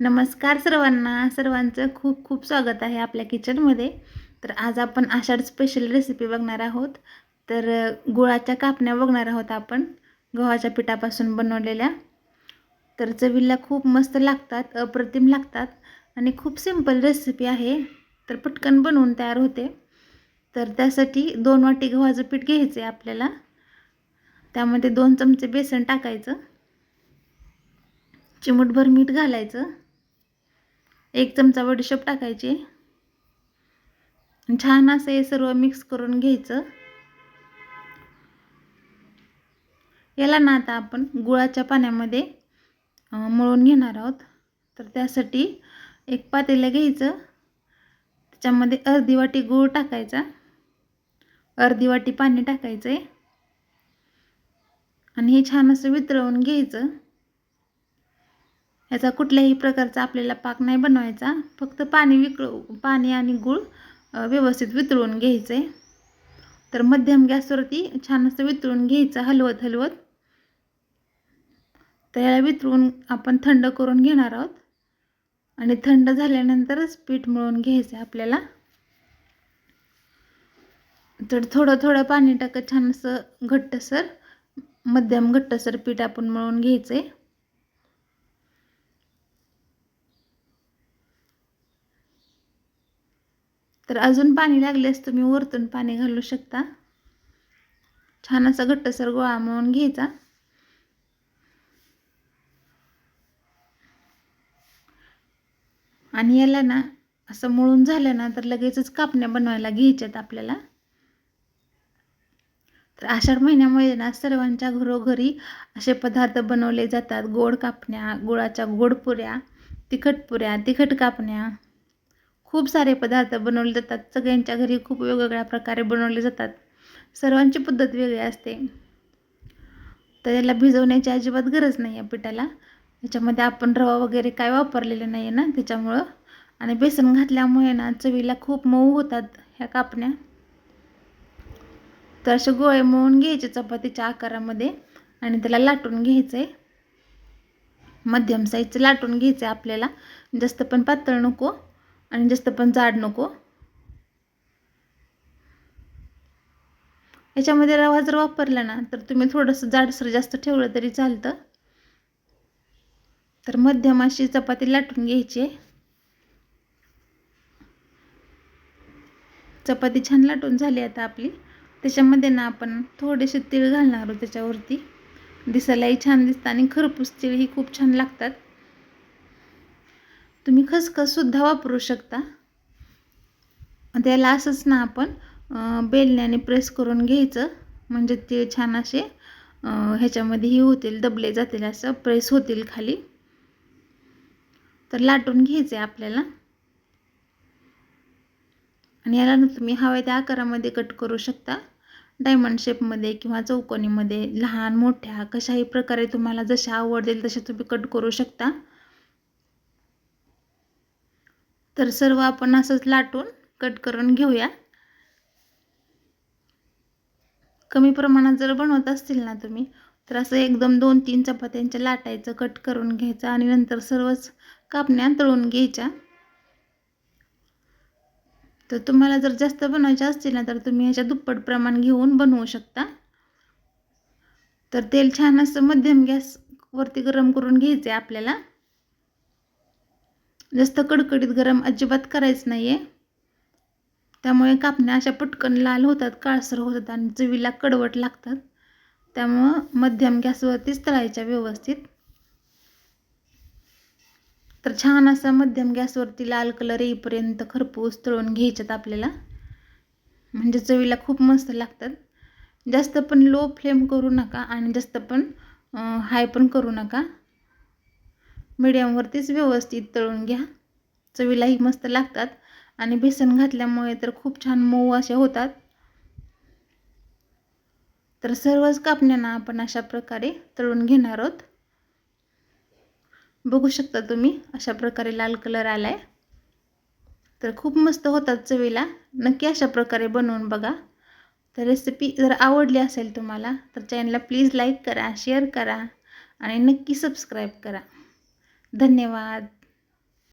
नमस्कार सर्वांना. सर्वांचं खूप खूप स्वागत आहे आपल्या किचनमध्ये. तर आज आपण आषाढ स्पेशल रेसिपी बघणार आहोत. तर गुळाच्या कापण्या बघणार आहोत आपण. गव्हाच्या पिठापासून बनवलेल्या. तर चवीला खूप मस्त लागतात अप्रतिम लागतात आणि खूप सिंपल रेसिपी आहे. तर पटकन बनवून तयार होते. तर त्यासाठी दोन वाटी गव्हाचं पीठ घ्यायचं आहे आपल्याला. त्यामध्ये दोन चमचे बेसन टाकायचं. चिमूटभर मीठ घालायचं. एक चमचा बडीशेप टाकायची. छान असं हे सर्व मिक्स करून घ्यायचं. याला ना आता आपण गुळाच्या पाण्यामध्ये मळून घेणार आहोत. तर त्यासाठी एक पातेलं घ्यायचं. त्याच्यामध्ये अर्धी वाटी गूळ टाकायचा. अर्धी वाटी पाणी टाकायचं आहे आणि हे छान असं वितळवून घ्यायचं. याचा कुठल्याही प्रकारचा आपल्याला पाक नाही बनवायचा. फक्त पाणी विकळ पाणी आणि गूळ व्यवस्थित वितळून घ्यायचं. आहे तर मध्यम गॅसवरती छान असं वितळून घ्यायचं हलवत हलवत. तर याला वितळून आपण थंड करून घेणार आहोत. आणि थंड झाल्यानंतरच पीठ मळून घ्यायचं आहे आपल्याला. तर थोडं थोडं पाणी टाकत छान असं घट्टसर मध्यम घट्टसर पीठ आपण मळून घ्यायचं आहे तर अजून पाणी लागल्यास तुम्ही वरतून पाणी घालू शकता. छान असा घट्टसर गोळा मळून घ्यायचा. आणि याला ना असं मळून झालं ना तर लगेचच कापण्या बनवायला घ्यायच्यात आपल्याला. तर आषाढ महिन्यामुळे ना सर्वांच्या घरोघरी असे पदार्थ बनवले जातात. गोड कापण्या गुळाच्या गोड पुऱ्या तिखट पुऱ्या तिखट कापण्या. खूप सारे पदार्थ बनवले जातात. सगळ्यांच्या घरी खूप वेगवेगळ्या प्रकारे बनवले जातात. सर्वांची पद्धत वेगळी असते. तर याला भिजवण्याची अजिबात गरज नाही आहे पिठाला. त्याच्यामध्ये आपण रवा वगैरे काय वापरलेलं नाही आहे ना त्याच्यामुळं. आणि बेसन घातल्यामुळे ना चवीला खूप मऊ होतात ह्या कापण्या. तर असे गोळे मळून घ्यायचे चपातीच्या आकारामध्ये आणि त्याला लाटून घ्यायचं. आहे मध्यम साईजचं लाटून घ्यायचं आहे आपल्याला. जास्त पण पातळ नको. आणि जास्त पण जाड नको. याच्यामध्ये रवा जर वापरला ना तर तुम्ही थोडंसं जाडसर जास्त ठेवलं तरी चालतं. तर मध्यम अशी चपाती लाटून घ्यायची. आहे चपाती छान लाटून झाली आता आपली. त्याच्यामध्ये ना आपण थोडेसे तीळ घालणार आहोत त्याच्यावरती. दिसायलाही छान दिसतं आणि खरपूस तीळ ही खूप छान लागतात. तुम्ही खसखससुद्धा वापरू शकता. त्याला असंच ना आपण बेलण्याने प्रेस करून घ्यायचं. म्हणजे ते छान असे ह्याच्यामध्येही होतील दबले जातील असं प्रेस होतील खाली. तर लाटून घ्यायचं आहे आपल्याला. आणि याला तुम्ही हव्या त्या आकारामध्ये कट करू शकता. डायमंड शेपमध्ये किंवा चौकोनीमध्ये लहान मोठ्या कशाही प्रकारे तुम्हाला जशा आवडतील तसे तुम्ही कट करू शकता. तर सर्व आपण असंच लाटून कट करून घेऊया. कमी प्रमाणात जर बनवत असतील ना तुम्ही तर असं एकदम दोन तीन चपात्यांच्या लाटायचं कट करून घ्यायचं आणि नंतर सर्वच कापण्या तळून घ्यायच्या. तर तुम्हाला जर जास्त बनवायचे असतील ना तर तुम्ही ह्याच्या दुप्पट प्रमाण घेऊन बनवू शकता. तर तेल छान असं मध्यम गॅसवरती गरम करून घ्यायचं आहे आपल्याला. जास्त कडकडीत गरम अजिबात करायचं नाही आहे त्यामुळे कापण्या अशा पटकन लाल होतात काळसर होतात आणि चवीला कडवट लागतात. त्यामुळं मध्यम गॅसवरतीच तळायच्या व्यवस्थित. तर छान असा मध्यम गॅसवरती लाल कलर येईपर्यंत खरपूस तळून घ्यायच्यात आपल्याला. म्हणजे चवीला खूप मस्त लागतात. जास्त पण लो फ्लेम करू नका आणि जास्त पण हाय पण करू नका. मीडियमवरतीच व्यवस्थित तळून घ्या. चवीलाही मस्त लागतात. आणि बेसन घातल्यामुळे तर खूप छान मऊ असे होतात. तर सर्वच कापण्यांना आपण अशा प्रकारे तळून घेणार आहोत. बघू शकता तुम्ही अशा प्रकारे लाल कलर आला आहे तर खूप मस्त होतात चवीला. नक्की अशा प्रकारे बनवून बघा. तर रेसिपी जर आवडली असेल तुम्हाला तर चॅनलला प्लीज लाईक करा शेअर करा. आणि नक्की सबस्क्राईब करा. धन्यवाद.